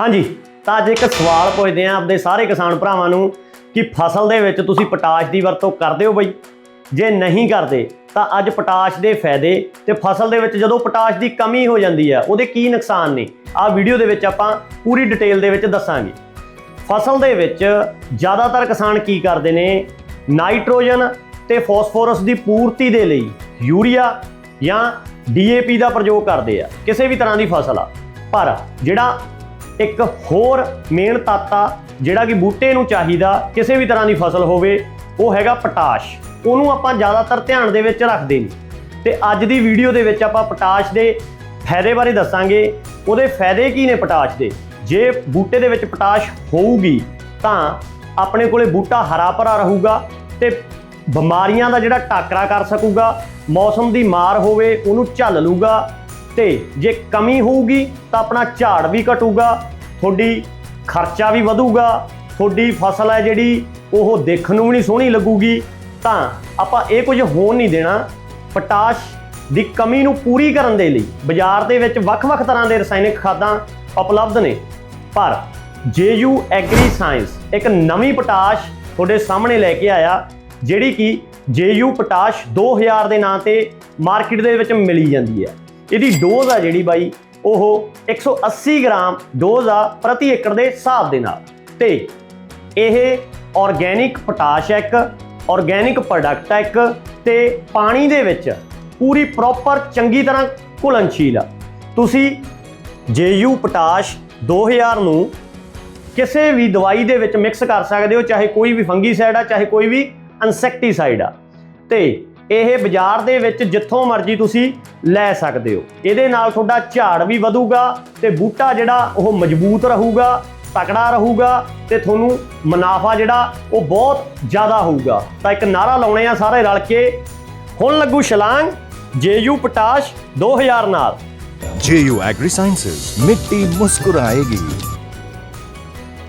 ਹਾਂਜੀ, ਤਾਂ ਅੱਜ ਇੱਕ ਸਵਾਲ ਪੁੱਛਦੇ ਆਂ ਆਪਦੇ ਸਾਰੇ ਕਿਸਾਨ ਭਰਾਵਾਂ ਨੂੰ ਕਿ ਫਸਲ ਦੇ ਵਿੱਚ ਤੁਸੀਂ ਪੋਟਾਸ਼ ਦੀ ਵਰਤੋਂ ਕਰਦੇ ਹੋ ਬਈ? ਜੇ ਨਹੀਂ ਕਰਦੇ, ਤਾਂ ਅੱਜ ਪੋਟਾਸ਼ ਦੇ ਫਾਇਦੇ ਤੇ ਫਸਲ ਦੇ ਵਿੱਚ ਜਦੋਂ ਪੋਟਾਸ਼ ਦੀ ਕਮੀ ਹੋ ਜਾਂਦੀ ਆ, ਉਹਦੇ ਕੀ ਨੁਕਸਾਨ ਨੇ? ਆਹ ਵੀਡੀਓ ਦੇ ਵਿੱਚ ਆਪਾਂ ਪੂਰੀ ਡਿਟੇਲ ਦੇ ਵਿੱਚ ਦੱਸਾਂਗੇ। ਫਸਲ ਦੇ ਵਿੱਚ ਜ਼ਿਆਦਾਤਰ ਕਿਸਾਨ ਕੀ ਕਰਦੇ ਨੇ? ਨਾਈਟ੍ਰੋਜਨ ਤੇ ਫਾਸਫੋਰਸ ਦੀ ਪੂਰਤੀ ਦੇ ਲਈ ਯੂਰੀਆ ਜਾਂ ਡੀਏਪੀ ਦਾ ਪ੍ਰਯੋਗ ਕਰਦੇ ਆ, ਕਿਸੇ ਵੀ ਤਰ੍ਹਾਂ ਦੀ ਫਸਲ ਆ। ਪਰ ਜਿਹੜਾ ਇੱਕ ਹੋਰ ਮੇਨ ਤੱਤ ਆ ਜਿਹੜਾ ਕਿ ਬੂਟੇ ਨੂੰ ਚਾਹੀਦਾ ਕਿਸੇ ਵੀ ਤਰ੍ਹਾਂ ਦੀ ਫਸਲ ਹੋਵੇ, ਉਹ ਹੈਗਾ ਪੋਟਾਸ਼। ਉਹਨੂੰ ਆਪਾਂ ਜ਼ਿਆਦਾਤਰ ਧਿਆਨ ਦੇ ਵਿੱਚ ਰੱਖਦੇ ਨਹੀਂ ਤੇ ਅੱਜ ਦੀ ਵੀਡੀਓ ਦੇ ਵਿੱਚ ਆਪਾਂ ਪੋਟਾਸ਼ ਦੇ ਫਾਇਦੇ ਬਾਰੇ ਦੱਸਾਂਗੇ। ਉਹਦੇ ਫਾਇਦੇ ਕੀ ਨੇ ਪੋਟਾਸ਼ ਦੇ? ਜੇ ਬੂਟੇ ਦੇ ਵਿੱਚ ਪੋਟਾਸ਼ ਹੋਊਗੀ, ਤਾਂ ਆਪਣੇ ਕੋਲੇ ਬੂਟਾ ਹਰਾ ਭਰਾ ਰਹੂਗਾ ਤੇ ਬਿਮਾਰੀਆਂ ਦਾ ਜਿਹੜਾ ਟਾਕਰਾ ਕਰ ਸਕੂਗਾ, ਮੌਸਮ ਦੀ ਮਾਰ ਹੋਵੇ, ਉਹਨੂੰ ਝੱਲ ਲੂਗਾ। ਤੇ ਜੇ ਕਮੀ ਹੋਊਗੀ ਤਾਂ ਆਪਣਾ ਝਾੜ ਵੀ ਘਟੂਗਾ, ਤੁਹਾਡੀ ਖਰਚਾ ਵੀ ਵਧੂਗਾ, ਤੁਹਾਡੀ ਫਸਲ ਹੈ ਜਿਹੜੀ ਉਹ ਦੇਖਣ ਨੂੰ ਵੀ ਨਹੀਂ ਸੋਹਣੀ ਲੱਗੂਗੀ, ਤਾਂ ਆਪਾਂ ਇਹ ਕੁਝ ਹੋਣ ਨਹੀਂ ਦੇਣਾ। ਪੋਟਾਸ਼ ਦੀ ਕਮੀ ਨੂੰ ਪੂਰੀ ਕਰਨ ਦੇ ਲਈ ਬਾਜ਼ਾਰ ਦੇ ਵਿੱਚ ਵੱਖ-ਵੱਖ ਤਰ੍ਹਾਂ ਦੇ ਰਸਾਇਣਿਕ ਖਾਦਾਂ ਉਪਲਬਧ ਨੇ। ਪਰ ਜੇਯੂ ਐਗਰੀ ਸਾਇੰਸ ਇੱਕ ਨਵੀਂ ਪੋਟਾਸ਼ ਤੁਹਾਡੇ ਸਾਹਮਣੇ ਲੈ ਕੇ ਆਇਆ, ਜਿਹੜੀ ਕਿ ਜੇਯੂ ਪੋਟਾਸ਼ 2000 ਦੇ ਨਾਂ ਤੇ ਮਾਰਕੀਟ ਦੇ ਵਿੱਚ ਮਿਲੀ ਜਾਂਦੀ ਹੈ। ਇਹਦੀ ਡੋਜ਼ ਆ ਜਿਹੜੀ ਬਾਈ, ਉਹ 180 ਗ੍ਰਾਮ ਡੋਜ਼ ਆ ਪ੍ਰਤੀ ਏਕੜ ਦੇ ਹਿਸਾਬ ਦੇ ਨਾਲ। ਤੇ ਇਹ ਆਰਗੇਨਿਕ ਪੋਟਾਸ਼ ਇੱਕ ਆਰਗੇਨਿਕ ਪ੍ਰੋਡਕਟ ਹੈ ਇੱਕ, ਤੇ ਪਾਣੀ ਦੇ ਵਿੱਚ ਪੂਰੀ ਪ੍ਰੋਪਰ ਚੰਗੀ ਤਰ੍ਹਾਂ ਘੁਲਣਸ਼ੀਲ ਆ। ਤੁਸੀਂ ਜੇਯੂ ਪੋਟਾਸ਼ 2000 ਨੂੰ ਕਿਸੇ ਵੀ ਦਵਾਈ ਦੇ ਵਿੱਚ ਮਿਕਸ ਕਰ ਸਕਦੇ ਹੋ, ਚਾਹੇ ਕੋਈ ਵੀ ਫੰਗੀਸਾਈਡ ਆ, ਚਾਹੇ ਕੋਈ ਵੀ ਇਨਸੈਕਟੀਸਾਈਡ ਆ। ਤੇ ਇਹ ਬਾਜ਼ਾਰ ਦੇ ਵਿੱਚ ਜਿੱਥੋਂ ਮਰਜ਼ੀ ਤੁਸੀਂ ਲੈ ਸਕਦੇ ਹੋ। ਇਹਦੇ ਨਾਲ ਤੁਹਾਡਾ ਝਾੜ ਵੀ ਵਧੂਗਾ ਤੇ ਬੂਟਾ ਜਿਹੜਾ ਉਹ ਮਜ਼ਬੂਤ ਰਹੂਗਾ, ਤਕੜਾ ਰਹੂਗਾ ਤੇ ਤੁਹਾਨੂੰ ਮੁਨਾਫਾ ਜਿਹੜਾ ਉਹ ਬਹੁਤ ਜ਼ਿਆਦਾ ਹੋਊਗਾ। ਤਾਂ ਇੱਕ ਨਾਰਾ ਲਾਉਣੇ ਆ ਸਾਰੇ ਰਲ ਕੇ। ਹੁਣ ਲੱਗੂ ਛਲਾਂਗ ਜੇਯੂ ਪੋਟਾਸ਼ 2000 ਨਾਲ। ਜੇਯੂ ਐਗਰੀ ਸਾਇੰਸਸ ਮਿੱਟੀ ਮੁਸਕਰਾਏਗੀ।